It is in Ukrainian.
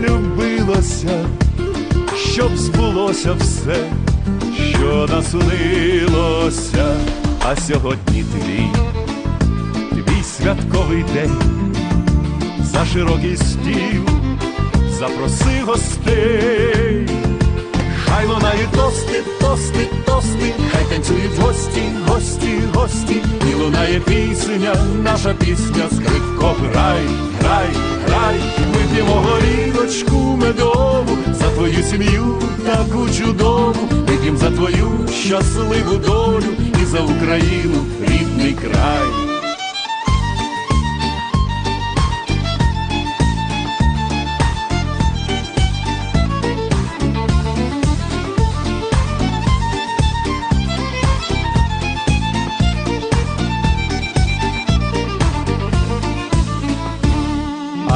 любилося, щоб збулося все, що наснилося, а сьогодні твій твій святковий день, за широкий стіл запроси гостей, хай лунають тости, тости, тости, хай танцюють гості, гості, гості, і лунає пісня, наша пісня, скрипко, грай, грай, грай, горілочку медову за твою сім'ю таку чудову, вип'єм за твою щасливу долю і за Україну рідний край.